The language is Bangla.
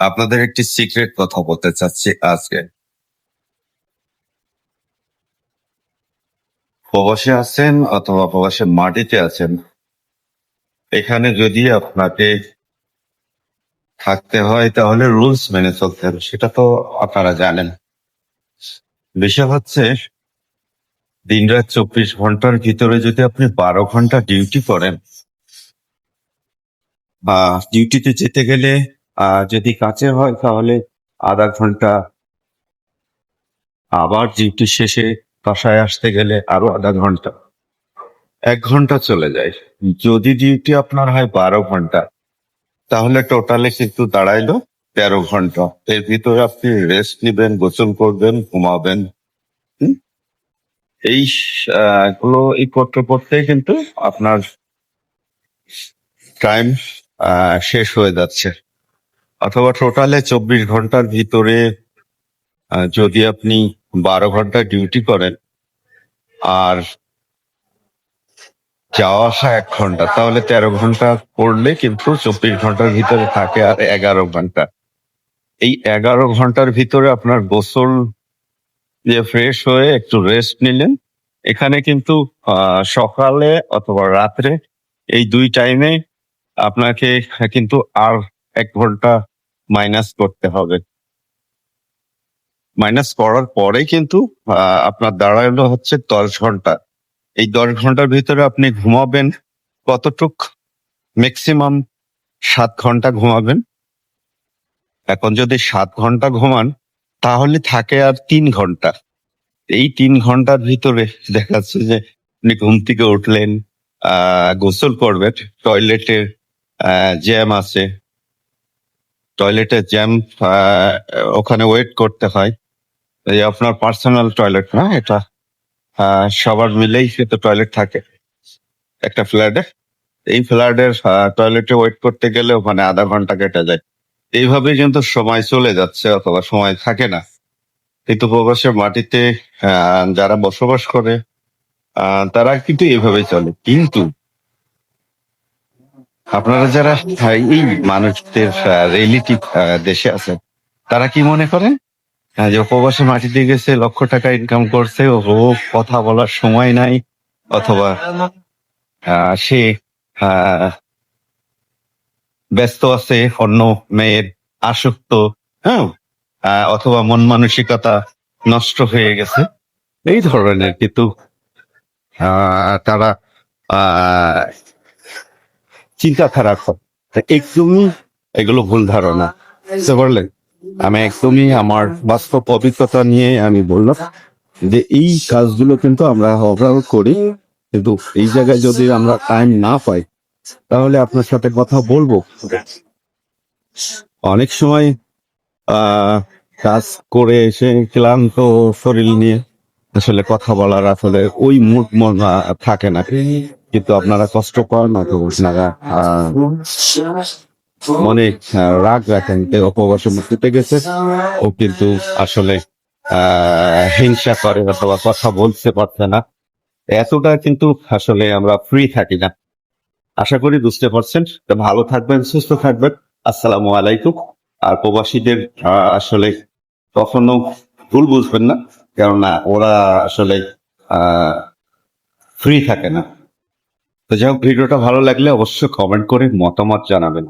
আপনাদের একটি সিক্রেট কথা বলতে চাচ্ছি আজকে। প্রবাসে আছেন অথবা প্রবাসে মাটিতে আছেন, এখানে যদি আপনাকে থাকতে হয় তাহলে রুলস মেনে চলতে হবে, সেটা তো আপনারা জানেন। বিষয় হচ্ছে দিন রাত চব্বিশ ঘণ্টার ভিতরে যদি আপনি বারো ঘণ্টা ডিউটি করেন, বা ডিউটিতে যেতে গেলে যদি কাছে হয় তাহলে আধা ঘণ্টা আবার ডিউটি শেষে বাসায় আসতে গেলে আরও আধা ঘণ্টা। এক ঘণ্টা চলে যায়। যদি ডিউটি আপনার হয় বারো ঘণ্টা, তাহলে টোটালে কিন্তু দাঁড়াইলো তেরো ঘণ্টা। এর ভিতরে আপনি রেস্ট নেবেন, গোসল করবেন, ঘুমাবেন? এই গুলো এই করতে করতে কিন্তু আপনার টাইম শেষ হয়ে যাচ্ছে। অথবা টোটালে চব্বিশ ঘণ্টার ভিতরে যদি আপনি বারো ঘণ্টা ডিউটি করেন, আর যাওয়া আসা এক ঘণ্টা, তাহলে তেরো ঘণ্টা করলে কিন্তু চব্বিশ ঘণ্টার ভিতরে থাকে আর এগারো ঘণ্টা। এই এগারো ঘণ্টার ভিতরে আপনার গোসল দিয়ে ফ্রেশ হয়ে একটু রেস্ট নিলেন। এখানে কিন্তু সকালে অথবা রাত্রে এই দুই টাইমে আপনাকে কিন্তু আর এক ঘণ্টা মাইনাস করতে হবে। মাইনাস করার পরে কিন্তু আপনার দাঁড়াল হচ্ছে দশ ঘণ্টা। এই দশ ঘণ্টার ভিতরে আপনি ঘুমাবেন কতটুক? ম্যাক্সিমাম সাত ঘণ্টা ঘুমাবেন। এখন যদি সাত ঘণ্টা ঘুমান, তাহলে থাকে আর তিন ঘণ্টা। এই তিন ঘণ্টার ভিতরে দেখা যাচ্ছে যে, আপনি ঘুম থেকে উঠলেন গোসল করবেন টয়লেটের জ্যাম আছে টয়লেটের জ্যাম ওখানে ওয়েট করতে হয়। এই আপনার পার্সোনাল টয়লেট না এটা? সবার মিলেই কিন্তু টয়লেট থাকে। একটা ফ্ল্যাটে। এই ফ্ল্যাটের টয়লেটে ওয়েট করতে গেলে ওখানে আধা ঘণ্টা কেটে যায়। এইভাবে কিন্তু সময় চলে যাচ্ছে অথবা সময় থাকে না। কিন্তু প্রবাসের মাটিতে যারা বসবাস করে তারা কিন্তু এইভাবেই চলে। কিন্তু আপনারা যারা এই মানুষদের রিলেটিভ দেশে আছেন তারা কি মনে করেন? আহ, যে প্রবাসী মাটিতে গেছে লক্ষ টাকা ইনকাম করছে ও কথা বলার সময় নাই অথবা সে ব্যস্ত আছে অন্য মেয়ের আসক্ত হ্যাঁ অথবা মন মানসিকতা নষ্ট হয়ে গেছে এই ধরনের কিন্তু তারা চিন্তাধারা একদমই এগুলো ভুল ধারণা। বুঝতে পারলেন আমি একদমই আমার বাস্তব অভিজ্ঞতা নিয়ে আমি বললাম যে এই কাজগুলো কিন্তু আমরা ওভারঅল করি, কিন্তু এই জায়গায় যদি আমরা টাইম না পাই, তাহলে আপনার সাথে কথা বলব। অনেক সময় কাজ করে এসে ক্লান্ত শরীর নিয়ে আসলে কথা বলার আসলে ওই মুড থাকে না। কিন্তু আপনারা কষ্ট করেন তো আপনারা মনে রাগ রাখেন যে অপবাসে মুক্তিতে গেছে। ও কিন্তু আসলে হিংসা করে অথবা কথা বলতে পারছে না। এতটা কিন্তু আসলে আমরা ফ্রি থাকি না। আশা করি বুঝতে পারছেন। ভালো থাকবেন, সুস্থ থাকবেন। আসসালামু আলাইকুম। আর প্রবাসীদের আসলে কখনো ভুল বুঝবেন না। কেননা ওরা আসলে ফ্রি থাকে না। তো যাই হোক ভিডিওটা ভালো লাগলে অবশ্যই কমেন্ট করে মতামত জানাবেন।